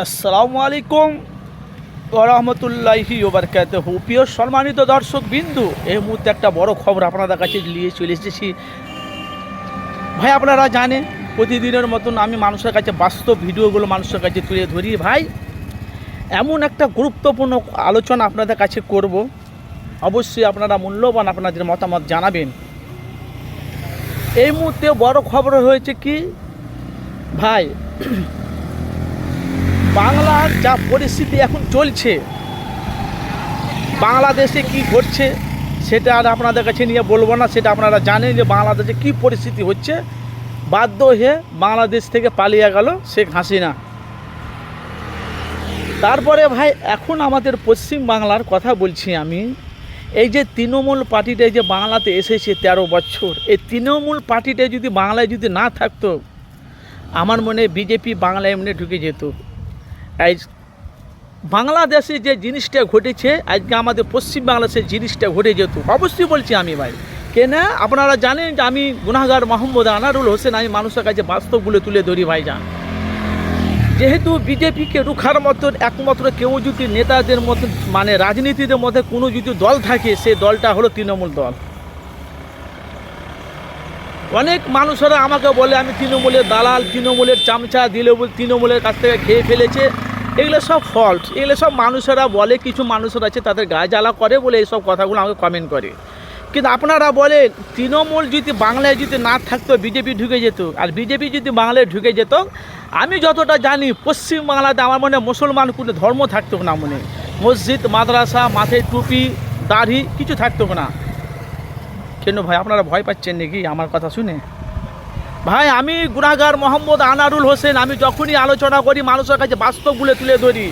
আসসালামু আলাইকুম রহমতুল্লাহি ওবরকাত প্রিয় সম্মানিত দর্শক বিন্দু, এই মুহূর্তে একটা বড় খবর আপনাদের কাছে নিয়ে চলে এসেছি। ভাই, আপনারা জানেন, প্রতিদিনের মতন আমি মানুষের কাছে বাস্তব ভিডিওগুলো মানুষের কাছে তুলে ধরি। ভাই, এমন একটা গুরুত্বপূর্ণ আলোচনা আপনাদের কাছে করব। অবশ্যই আপনারা মূল্যবান আপনাদের মতামত জানাবেন। এই মুহূর্তে বড় খবর হয়েছে কি? ভাই বাংলার যা পরিস্থিতি এখন চলছে, বাংলাদেশে কি ঘটছে সেটা আর আপনাদের কাছে নিয়ে বলব না, সেটা আপনারা জানেন যে বাংলাদেশে কি পরিস্থিতি হচ্ছে। বাধ্য হয়ে বাংলাদেশ থেকে পালিয়ে গেল শেখ হাসিনা। তারপরে ভাই, এখন আমাদের পশ্চিম বাংলার কথা বলছি আমি। এই যে তৃণমূল পার্টিটা যে বাংলাতে এসেছে তেরো বছর, এই তৃণমূল পার্টিটা যদি বাংলায় যদি না থাকতো, আমার মনে বিজেপি বাংলায় এমনি ঢুকে যেত। এই বাংলাদেশে যে জিনিসটা ঘটেছে, আজকে আমাদের পশ্চিম বাংলাদেশে জিনিসটা ঘটে যেত অবশ্যই বলছি আমি ভাই। কেন? আপনারা জানেন যে আমি গুনাগার মোহাম্মদ আনারুল হোসেন, আমি মানুষের কাছে বাস্তবগুলো তুলে ধরি ভাই যান যেহেতু বিজেপিকে রুখার মতন, একমাত্র কেউ যদি নেতাদের মতন মানে রাজনীতিদের মধ্যে কোনো যদি দল থাকে, সে দলটা হলো তৃণমূল দল। অনেক মানুষেরা আমাকে বলে, আমি তৃণমূলের দালাল, তৃণমূলের চামচা দিলে তৃণমূলের কাছ থেকে খেয়ে ফেলেছে। এগুলো সব ফল্ট এগুলো সব মানুষেরা বলে, কিছু মানুষের আছে, তাদের গায়ে জ্বালা করে বলে এইসব কথাগুলো আমাকে কমেন্ট করে। কিন্তু আপনারা বলে, তৃণমূল যদি বাংলায় যদি না থাকতো, বিজেপি ঢুকে যেত। আর বিজেপি যদি বাংলায় ঢুকে যেত, আমি যতটা জানি, পশ্চিম বাংলাতে আমার মনে মুসলমান কোনো ধর্ম থাকতো না মনে। মসজিদ, মাদ্রাসা, মাথায় টুপি, দাড়ি, কিছু থাকতো না। কেন ভাই? আপনারা ভয় পাচ্ছেন নাকি? আমার কথা শুনে। ভাই, আমি গুনাগার মোহাম্মদ আনারুল হোসেন। আমি যখনই আলোচনা করি, মানুষের কাছে বাস্তবগুলো তুলে ধরি।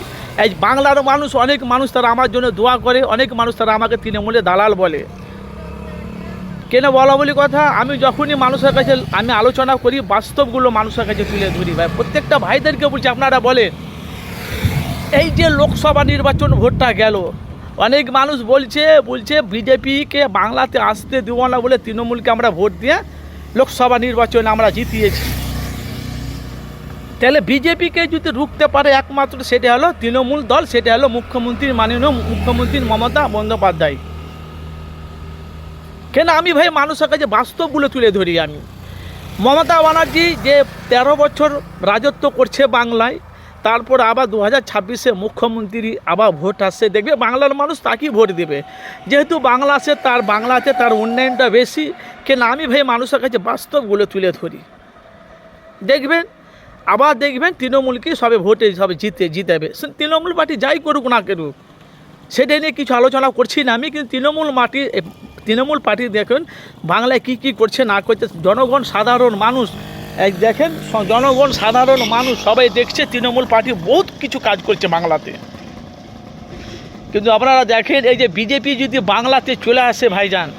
এই বাংলার মানুষ, অনেক মানুষ তারা আমার জন্য দোয়া করে, অনেক মানুষ তারা আমাকে তৃণমূলে দালাল বলে। কেন বলা বলি কথা? আমি যখনই মানুষের কাছে, আমি আলোচনা করি, বাস্তবগুলো মানুষের কাছে তুলে ধরি। ভাই, প্রত্যেকটা ভাইদেরকে বলছি, আপনারা বলে এই যে লোকসভা নির্বাচন ভোটটা গেল অনেক মানুষ বলছে বলছে বিজেপিকে বাংলাতে আসতে দেবো না বলে তৃণমূলকে আমরা ভোট দিয়ে লোকসভা নির্বাচনে আমরা জিতিয়েছি। তাহলে বিজেপিকে যদি রুখতে পারে একমাত্র সেটা হলো তৃণমূল দল, সেটা হলো মুখ্যমন্ত্রী মাননীয় মুখ্যমন্ত্রী মমতা বন্দ্যোপাধ্যায়। কেন আমি ভাই মানুষের কাছে বাস্তবগুলো তুলে ধরি আমি? মমতা ব্যানার্জি যে তেরো বছর রাজত্ব করছে বাংলায় তারপর আবার দু হাজার ছাব্বিশে মুখ্যমন্ত্রী আবার ভোট আসছে। দেখবে বাংলার মানুষ তাকেই ভোট দেবে। যেহেতু বাংলা আছে, তার বাংলাতে তার উন্নয়নটা বেশি। কেন আমি ভাই মানুষের কাছে বাস্তবগুলো তুলে ধরি। দেখবেন, আবার দেখবেন তৃণমূলকে সবে ভোটে সবে জিতে, জিতাবে। তৃণমূল পার্টি যাই করুক না করুক, সেটা নিয়ে কিছু আলোচনা করছি না আমি, কিন্তু তৃণমূল মাটি তৃণমূল পার্টি দেখুন, বাংলায় কি কি করছে না করছে, জনগণ সাধারণ মানুষ দেখেন জনগণ, সাধারণ মানুষ সবাই দেখছে, তৃণমূল পার্টি বহুত কিছু কাজ করছে বাংলাতে। কিন্তু আপনারা দেখেন, এই যে বিজেপি যদি বাংলাতে চলে আসে ভাইজান,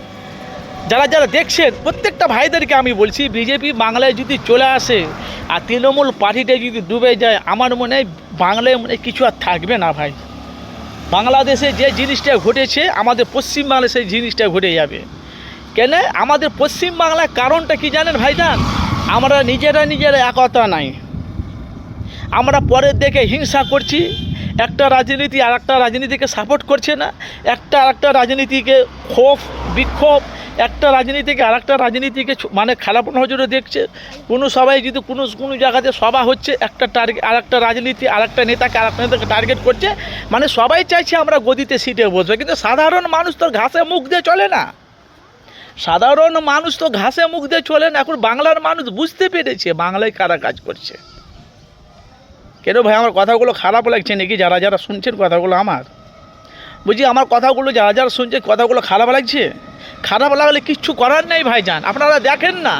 যারা যারা দেখছেন, প্রত্যেকটা ভাইদেরকে আমি বলছি, বিজেপি বাংলায় যদি চলে আসে, আর তৃণমূল পার্টিটা যদি ডুবে যায়, আমার মনে হয় বাংলায় মনে কিছু আর থাকবে না ভাই। বাংলাদেশে যে জিনিসটা ঘটেছে, আমাদের পশ্চিমবাংলায় সেই জিনিসটা ঘটে যাবে। কেন? আমাদের পশ্চিমবাংলার কারণটা কি জানেন ভাইজান? আমরা নিজেরা নিজেরা একতা নাই। আমরা পরের দেখে হিংসা করছি, একটা রাজনীতি আর একটা রাজনীতিকে সাপোর্ট করছে না, একটা আর একটা রাজনীতিকে ক্ষোভ, বিক্ষোভ, একটা রাজনীতিকে আর একটা রাজনীতিকে মানে খারাপ নজরে দেখছে। কোনো সবাই যদি কোনো কোনো জায়গাতে সভা হচ্ছে, একটা টার্গেট আর একটা রাজনীতি, আর একটা নেতাকে, আর একটা নেতাকে টার্গেট করছে মানে সবাই চাইছে আমরা গদিতে সিটে বসবো। কিন্তু সাধারণ মানুষ তো ঘাসে মুখ দিয়ে চলে না। সাধারণ মানুষ তো ঘাসে মুখ দিয়ে চলে না এখন বাংলার মানুষ বুঝতে পেরেছে বাংলায় কারা কাজ করছে। কেন ভাই, আমার কথাগুলো খারাপ লাগছে নাকি? যারা যারা শুনছেন কথাগুলো আমার। বুঝি আমার কথাগুলো যারা যারা শুনছে কথাগুলো খারাপ লাগছে? খারাপ লাগলে কিচ্ছু করার নেই ভাইজান, আপনারা দেখেন না।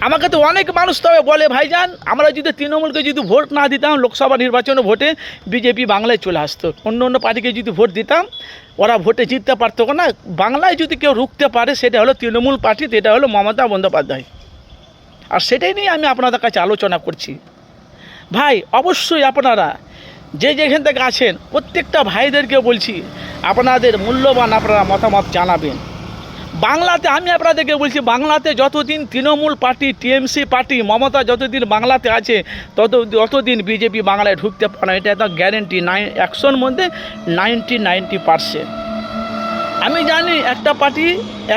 আমাকে তো অনেক মানুষ তবে বলে, ভাইজান, আমরা যদি তৃণমূলকে যদি ভোট না দিতাম, লোকসভা নির্বাচনে ভোটে বিজেপি বাংলায় চলে আসতো। অন্য অন্য পার্টিকে যদি ভোট দিতাম ওরা ভোটে জিততে পারতো না। বাংলায় যদি কেউ রুখতে পারে, সেটা হলো তৃণমূল পার্টি সেটা হলো মমতা বন্দ্যোপাধ্যায়। আর সেটাই নিয়ে আমি আপনাদের কাছে আলোচনা করছি। ভাই, অবশ্যই আপনারা যে যেখান থেকে আছেন, প্রত্যেকটা ভাইদেরকে বলছি, আপনাদের মূল্যবান আপনারা মতামত জানাবেন। বাংলাতে, আমি আপনাদেরকে বলছি, বাংলাতে যতদিন Trinamool party, TMC party, Mamata যতদিন বাংলাতে আছে, তত, ততদিন বিজেপি বাংলায় ঢুকতে পারে না। এটা একদম গ্যারেন্টি নাইন একশোর মধ্যে নাইনটি নাইনটি পারসেন্ট আমি জানি একটা পার্টি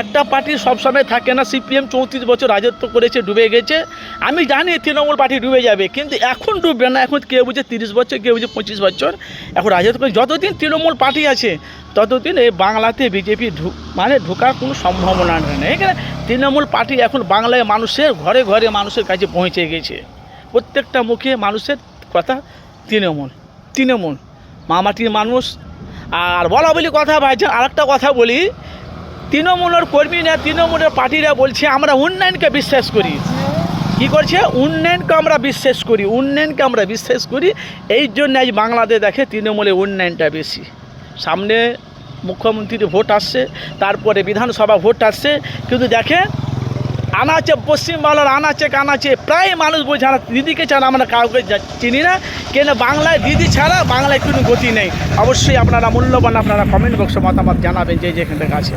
একটা পার্টি সবসময় থাকে না। সিপিএম চৌত্রিশ বছর রাজত্ব করেছে, ডুবে গেছে। আমি জানি তৃণমূল পার্টি ডুবে যাবে, কিন্তু এখন ডুববে না। এখন কেউ বুঝে তিরিশ বছর, কেউ বুঝে পঁচিশ বছর এখন রাজত্ব করে। যতদিন তৃণমূল পার্টি আছে, ততদিন এই বাংলাতে বিজেপি মানে ঢোকার কোনো সম্ভাবনা নেই। এখানে তৃণমূল পার্টি এখন বাংলায় মানুষের ঘরে ঘরে মানুষের কাছে পৌঁছে গেছে। প্রত্যেকটা মুখে মানুষের কথা তৃণমূল তৃণমূল। মামাটির মানুষ আর বলা বলি কথা ভাইছে আর একটা কথা বলি। তৃণমূলের কর্মীরা, তৃণমূলের পার্টিরা বলছে, আমরা উন্নয়নকে বিশ্বাস করি। কি করছে? উন্নয়নকে আমরা বিশ্বাস করি, উন্নয়নকে আমরা বিশ্বাস করি। এই জন্য আজ বাংলাদেশ দেখে তৃণমূলের উন্নয়নটা বেশি। সামনে মুখ্যমন্ত্রীর ভোট আসছে, তারপরে বিধানসভা ভোট আসছে। কিন্তু দেখে আনাচে পশ্চিমবাংলার আনাচে কানাচে প্রায় মানুষ বলছে না, দিদিকে ছাড়া আমরা কাউকে চিনি না। কেন বাংলায় দিদি ছাড়া বাংলায় কোনো গতি নেই। অবশ্যই আপনারা মূল্যবান আপনারা কমেন্ট বক্সে মতামত জানাবেন যে যেখান থেকে আছে